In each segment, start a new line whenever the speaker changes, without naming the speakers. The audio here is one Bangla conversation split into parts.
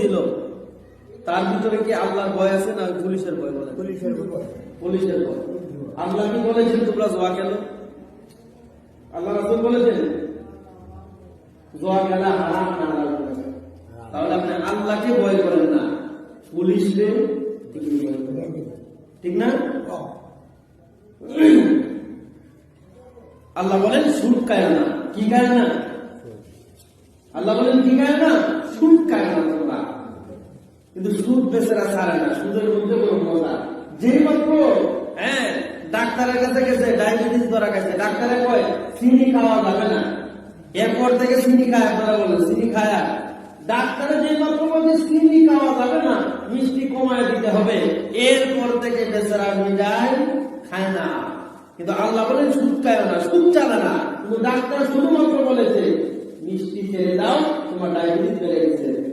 দিল। তার ভিতরে কি আল্লাহর ভয় আছে না পুলিশের ভয় বলে
পুলিশের
ভয়। আল্লাহ কি বলেছেন তোমরা জোয়া খেলো? আল্লাহ রাসূল বলেছেন জোয়া খেলা হারাম না তাহলে আপনি আল্লাহকে ভয় করেন না পুলিশকে। ঠিক না? আল্লাহ বলেন সুদ খায় না। কি খায় না? আল্লাহ বলেন কি খায় না? কিন্তু সুদ বেচারা ছাড়ে না। সুদের মধ্যে কোনো মজা। যেই মাত্র হ্যাঁ ডাক্তারের কাছে গেছে, ডায়াবেটিস ধরা গেছে। ডাক্তারে কয়, চিনি খাওয়া যাবে না। এরপর থেকে চিনি খায় আপনারা বলেন, চিনি খায়া ডাক্তারে যে মাত্র বলছে, চিনি খাওয়া যাবে না, মিষ্টি কমায় দিতে হবে। এরপর থেকে বেচারা মিঠাই খায় না। কিন্তু আল্লাহ বলেন, সুদ খায় না, সুদ চালে না। কিন্তু ডাক্তার শুধুমাত্র বলেছে, মিষ্টি ছেড়ে দাও, তোমার ডায়াবেটিস বেড়ে গেছে।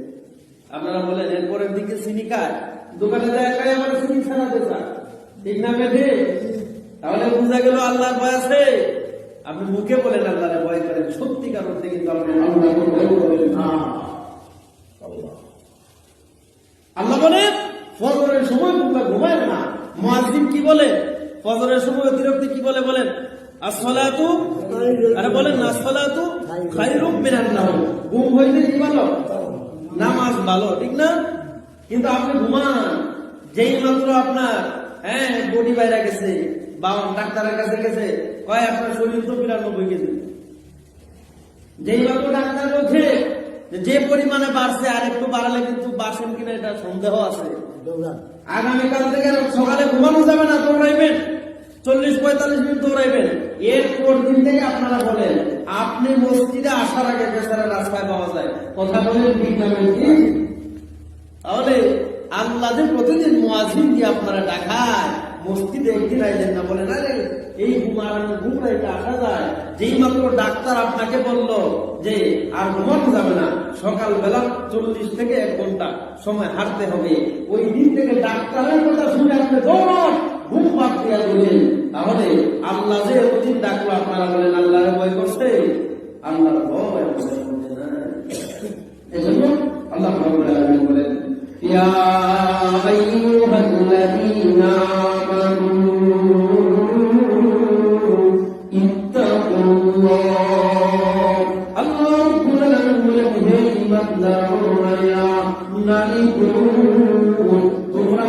আপনারা বলেন এরপরের দিকে চিনি খায় দোকানে যায় আমার চিনি চায়। ঠিক না বেঠে? তাহলে বোঝা গেল আল্লাহর ভয় আছে। আপনি মুখে বলেন আল্লাহরে ভয় করেন। সত্যিকার অর্থে কিন্তু আপনি আল্লাহকে ভয় করবেন না আল্লাহ বলে ফজরের সময় তোমরা ঘুমায় না। মুয়াজ্জিন কি বলে? ফজরের সময় অতিরিক্ত কি বলে বলেন? আসসালাতু আরে বলেন না আসসালাতু খায়রুম মিনান নাওম ঘুম হইলে কি ভালো নামাজ ভালো ঠিক না? কিন্তু আপনি ঘুমান। যেই মাত্র আপনার হ্যাঁ বডি বাইরে গেছে বা ডাক্তারের কাছে গেছে কয় আপনার শরীর তো বিরানব্বই কেজি। যেই মাত্র ডাক্তার বলছে যে যে পরিমাণে বাড়ছে আর একটু বাড়ালে কিন্তু বাড়ছেন কিনা এটা সন্দেহ আছে। আগামীকাল থেকে সকালে ঘুমানো যাবে না দৌড়াইবেন চল্লিশ পঁয়তাল্লিশ মিনিট দৌড়াইবেন। এরপর দিন থেকে আপনারা বলেন, আপনি মসজিদে আসার আগে বেচারা রাস্তায় পাওয়া যায়। কথা বলেন কি? তাহলে আল্লাহ যে প্রতিদিন মুয়াজিন দিয়ে আপনারা ডাকায় মসজিদে একদিন আইলেন না বলেন, আরে এই ঘুমানো ঘুমরাইতে আসা যায়। যেই মাত্র ডাক্তার আপনাকে বলল যে, আর ঘুমানো যাবে না, সকালবেলা চল্লিশ থেকে এক ঘণ্টা সময় হাঁটতে হবে। ওই দিন থেকে ডাক্তারের কথা শুনে দৌড় ঘুম বাদ দিয়া দিলেন তাহলে আল্লাহ যে অতীত ডাকলো, আপনারা বলেন, আল্লাহরে ভয় করছে? আল্লাহর ভয় আল্লাহ বলেন তোমরা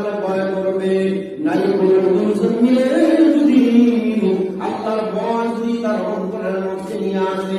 আল্লাহর ভয় করবে নারী যদি আল্লাহর ভয় যদি তার অন্তরের মধ্যে নিয়ে আসে